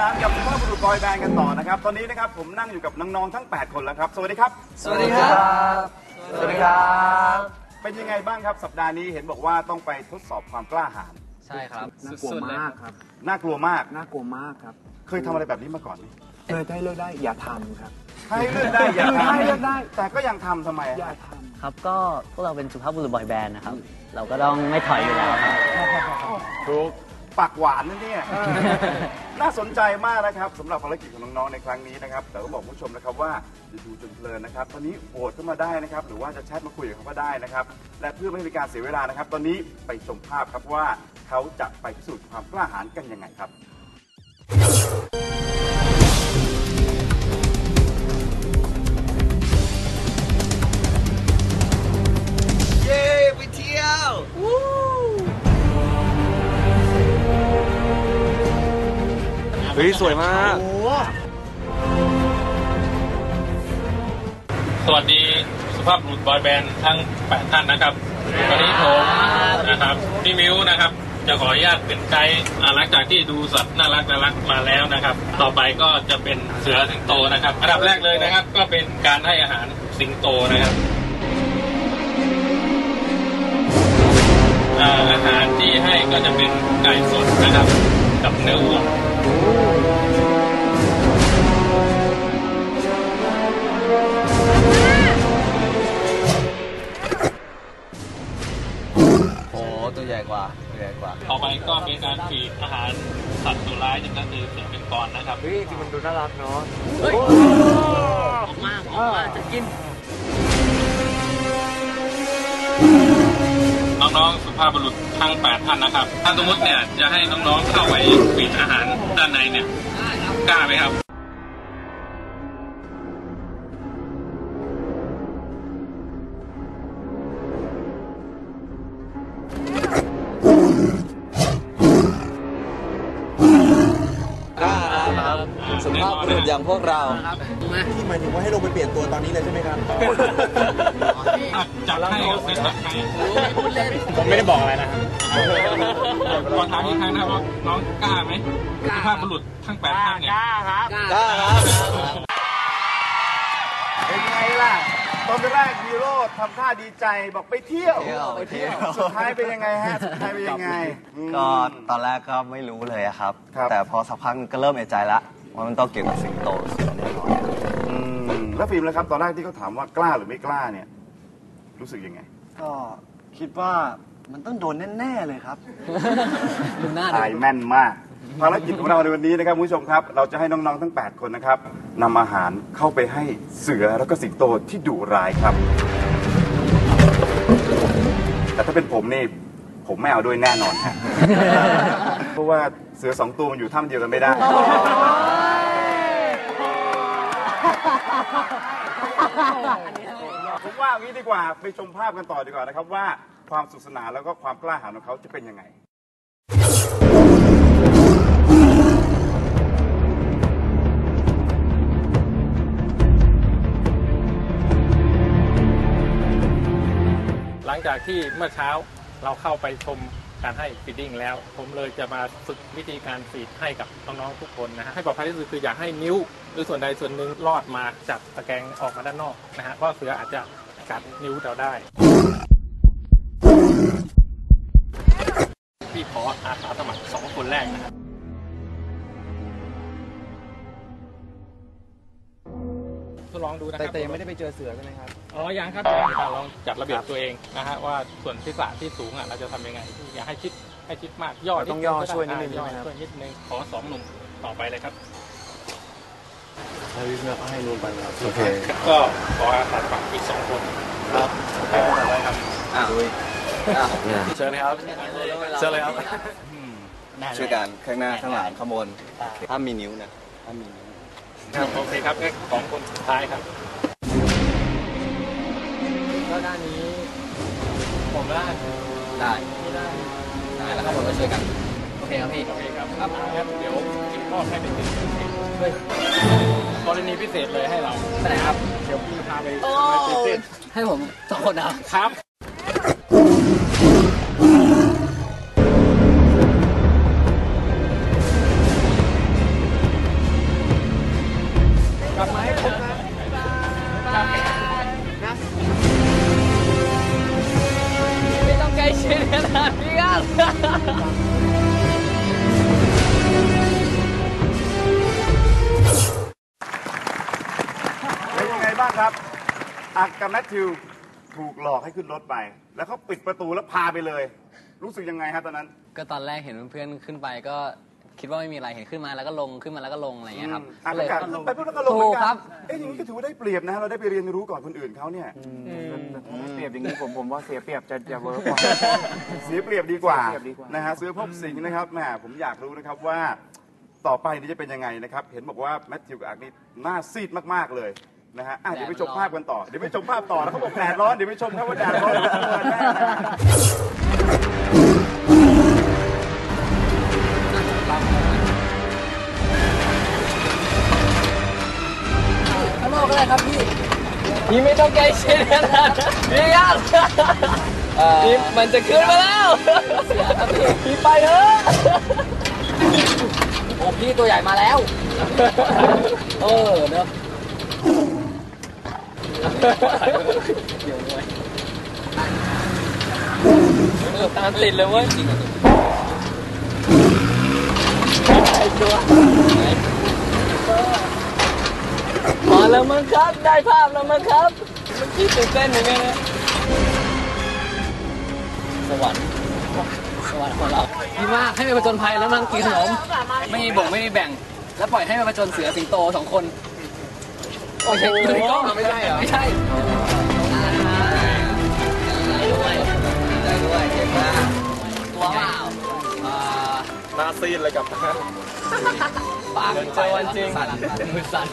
นานกับสุภาพบุรุษบอยแบนด์กันต่อนะครับ ตอนนี้นะครับผมนั่งอยู่กับน้องๆทั้ง 8 คนแล้วครับ สวัสดีครับ สวัสดีครับ สวัสดีครับ เป็นยังไงบ้างครับสัปดาห์นี้เห็นบอกว่าต้องไปทดสอบความกล้าหาญ ใช่ครับ น่ากลัวมากครับ น่ากลัวมาก น่ากลัวมากครับ เคยทำอะไรแบบนี้มาก่อนไหมเคยได้เลิกได้อย่าทำครับให้เลือกได้อย่าทให้เลือกได้ำแต่ก็ยังทำทำไมออะย่าทครับก็พวกเราเป็นสุภาพบุรุษบอยแบนด์นะครับ เราก็ต้องไม่ถอยอยู่แล้วครับถูก ปากหวานนั่นเนี่ยน่าสนใจมากนะครับสำหรับภารกิจของน้องๆในครั้งนี้นะครับ แต่ก็บอกคุณผู้ชมนะครับว่าจะดูจนเพลินนะครับ ตอนนี้โหวตเข้ามาได้นะครับ หรือว่าจะแชทมาคุยกับเขาก็ได้นะครับ และเพื่อไม่ให้เป็นการเสียเวลานะครับ ตอนนี้ไปชมภาพครับว่าเขาจะไปพิสูจน์ความกล้าหาญกันยังไงครับ เฮ้ยสวยมาก สวัสดีสุภาพบุรุษบอยแบนด์ทั้ง 8 ท่านนะครับ วันนี้ผมนะครับพี่มิวนะครับ จะขออนุญาตเป็นไกด์อ่าหลังจากที่ดูสัตว์น่ารักน่ารักมาแล้วนะครับ ต่อไปก็จะเป็นเสือสิงโตนะครับอันดับแรกเลยนะครับ ก็เป็นการให้อาหารสิงโตนะครับอ่าอาหารที่ให้ก็จะเป็นไก่สดนะครับ กับเนื้อวัว โอ้ตัวใหญ่กว่าตัวใหญ่กว่าต่อไปก็เป็นการฟีดอาหารสัตว์ตัวร้ายนั่นก็คือเสือเป็นกรนะครับ เฮ้ยจริงมันดูน่ารักเนาะออกมาออกมาจะกิน น้องๆสุภาพบุรุษทั้ง 8 ท่านนะครับ ถ้าสมมติเนี่ยจะให้น้องๆเข้าไปฟีดอาหาร ด้านในเนี่ยกล้าไหมครับกล้าครับสุภาพบุรุษอย่างพวกเราำหมายถึงว่าให้ลงไปเปลี่ยนตัวตอนนี้เลยใช่ไหมครับจัดให้ก็คือจัดให้ผมไม่ได้บอกอะไรนะครับ ขอถามอีกครั้งนะครับว่าน้องกล้าไหมสุภาพบุรุษทั้ง8ท่านเนี่ยกล้าครับเป็นไงล่ะ ตอนแรกฮีโร่ทำท่าดีใจบอกไปเที่ยวเที่ยวไปเที่ยว สุดท้ายเป็นยังไงฮะ สุดท้ายเป็นยังไงอืม ก็ตอนแรกก็ไม่รู้เลยอะครับ ครับ แต่พอสักพักนึงก็เริ่มเอะใจละว่ามันต้องเกี่ยวกับสิงโตเสือแน่นอนอืมแล้วฟิล์มแล้วครับ ตอนแรกที่เขาถามว่ากล้าหรือไม่กล้าเนี่ย รู้สึกยังไง ก็คิดว่า มันต้องโดนแน่ๆเลยครับ ดูหน้าทายแม่นมาก ภารกิจของเราในวันนี้นะครับคุณผู้ชมครับ เราจะให้น้องๆทั้ง 8 คนนะครับนำอาหารเข้าไปให้เสือแล้วก็สิงโตที่ดุร้ายครับ แต่ถ้าเป็นผมนี่ผมไม่เอาด้วยแน่นอนฮะ เพราะว่าเสือสองตัวมันอยู่ถ้ำเดียวกันไม่ได้ ผมว่าเอางี้ดีกว่าไปชมภาพกันต่อดีกว่านะครับว่า ความสุขสนานแล้วก็ความกล้าหาญของเขาจะเป็นยังไง หลังจากที่เมื่อเช้าเราเข้าไปชมการให้ฟีดดิ้งแล้ว ผมเลยจะมาฝึกวิธีการฟีดให้กับน้องๆทุกคนนะฮะให้ปลอดภัยที่สุดคืออยากให้นิ้ว หรือส่วนใดส่วนหนึ่งรอดมาจากตะแกรงออกมาด้านนอกนะฮะเพราะเสืออาจจะกัดนิ้วเราได้ ออาสาสมัครสองคนแรกนะครับทดลองดูนะครับแต่ยังไม่ได้ไปเจอเสือใช่ไหมครับ อ๋อยังครับยังแต่ลองจัดระเบียบตัวเองนะฮะว่าส่วนศีรษะที่สูงอะเราจะทำยังไงอย่าให้ชิดให้ชิดมากย่อต้องย่อก็ได้ช่วยนิดนึงอ่าย่อใช่ไหมครับ ช่วยนิดนึงขอสองหนุ่มต่อไปเลยครับ ให้วิเศษก็ให้นูนไปครับโอเคก็ขออาสาสมัครอีกสองคนครับอ้าวเชิญ เลยครับ เชิญเลยครับช่วยกันข้างหน้าข้างหลังข้างบนถ้ามมีนิ้วนะถ้ามมีนิ้วครับโอเคครับงั้นสองคนสุดท้ายครับก็ด้านนี้ ผมได้ได้ได้ได้แล้วครับผมก็ช่วยกันโอเคครับพี่โอเคครับครับงั้นเดี๋ยวคิดมอบให้เป็นสิ่งพิเศษด้วยกรณีพิเศษเลยให้เราไปไหนครับเดี๋ยวพี่พาไปทำอะไร กลับมห้ครบนะบ๊ายบายนะไม่ต้องใกล้ชิดขนาดนี้ครัเป็นยังไงบ้างครับ อักกับแมทธิว ถูกหลอกให้ขึ้นรถไป แล้วเขาปิดประตูแล้วพาไปเลย รู้สึกยังไงฮะตอนนั้น ก็ตอนแรกเห็นเพื่อนๆขึ้นไปก็คิดว่าไม่มีอะไรเห็นขึ้นมาแล้วก็ลงขึ้นมาแล้วก็ลงอะไรอย่างเงี้ยครับอะก็เลยประกาศขึ้นไปเพื่อแล้วก็ลงเหมืถูอกนคกัรันบ เอ๊ะอย่างนี้ก็ถือว่าได้เปรียบนะ เราได้ไปเรียนรู้ก่อนคนอื่นเขาเนี่ยเปรียบอย่างนี้ผมผมว่าเสียเปรียบจะจะเวิร์กกว่า เสียเปรียบดีกว่าเสียเปรียบดีกว่านะฮะซื้อพบสิงห์นะครับแหมผมอยากรู้นะครับว่าต่อไปนี่จะเป็นยังไงนะครับ เห็นบอกว่าแมทธิวกับอักนี่หน้าซีดมากๆเลย นะฮะอะเดี๋ยวไปชมภาพกันต่อ เดี๋ยวไปชมภาพต่อแล้วเขาบอกแดดร้อน เดี๋ยวไปชมครับว่าแดดร้อนหรือเปล่าแน่นะฮะข้างนอกก็ได้ครับพี่พี่ไม่ต้องใกล้ชิดขนาดนั้นพี่ครับพี่มันจะขึ้นมาแล้วเสียครับพี่พี่ไปเถอะโอ้พี่ตัวใหญ่มาแล้ว เออเนอะ เดี๋ยวเลยเออตามติดเลยเว้ยไอ้ตัวพอแล้วมั้งครับ ได้ภาพแล้วมั้งครับมันคิดตื่นเต้นเหมือนกันนะสวรรค์สวรรค์ของเราดีมากให้ไปผจญภัยแล้วนั่งกินขนมไม่มีบ่งไม่มีแบ่ง แล้วปล่อยให้ไปผจญเสือสิงโตสองคน โอ้โหไม่ใช่เหรอไม่ใช่ด้วยด้วยเก่งมากตัวเปล่าอ่าหน้าซีดเลยกับ ปากเจอวันจริง มือสั่น